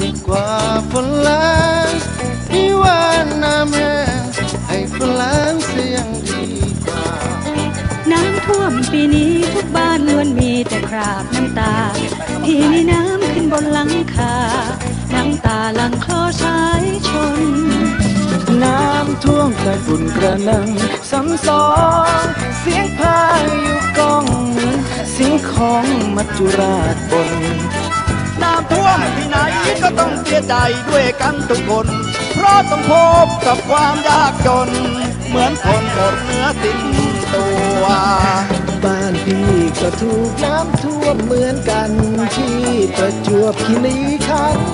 ดีกว่าฝนแรงพี่ว่าน้ำแรงให้ฝนแรงเสียงดีกว่า น้ำท่วมปีนี้ทุกบ้านล้วนมีแต่คราบน้ำตาพี่มีน้ำขึ้นบนหลังคา น้ำตาหลังคลอชายชน น้ำท่วมใต้ฝุ่นกระนังซ้ำซ้อนเสียงพายุก้องเสียงของมัจจุราชบน น้ำท่วมที่ไหนก็ต้องเสียใจด้วยกันทุกคน เพราะต้องพบกับความยากจน เหมือนคนหมดเนื้อติดตัว บ้านพี่ก็ถูกน้ำท่วมเหมือนกันที่ประจวบคีรีขันธ์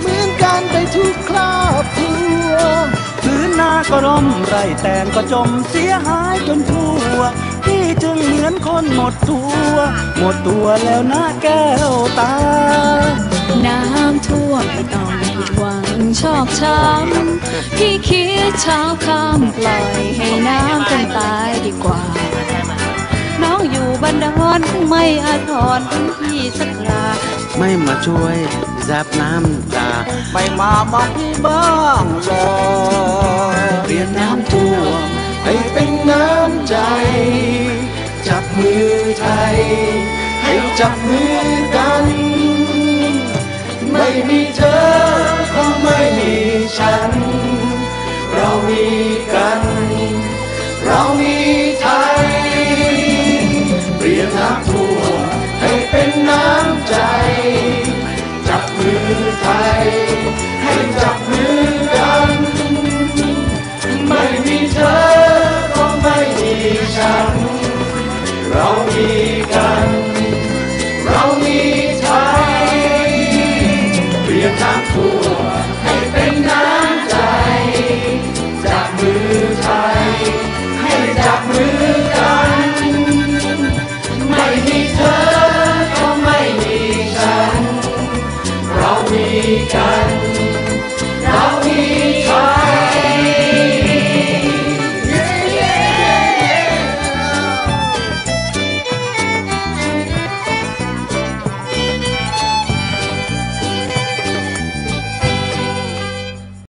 เหมือนกันไปทุกครอบครัวพื้นนาก็ร่มไรแตงก็จมเสียหายจนทั่ว พี่จึงเหมือนคนหมดตัว หมดตัวแล้วหน้าแก้วตา น้ำท่วมไม่ต้องผิดหวังชอกช้ำพี่คิดเช้าค่ำปล่อยให้น้ำจนตายดีกว่า น้องอยู่บ้านดอนไม่อาทรพี่สักลาไม่มาช่วยแซบน้ำตาไม่มาบอกพี่บ้างหรอ มือไทย ให้จับมือกัน ไม่มีเธอก็ไม่มีฉัน เรามี เรามีกัน เรามีไทยเปลี่ยนน้ำท่วให้เป็นน้ำใจจับมือไทย ให้จับมือกัน ไม่มีเธอก็ไม่มีฉัน เรามีกัน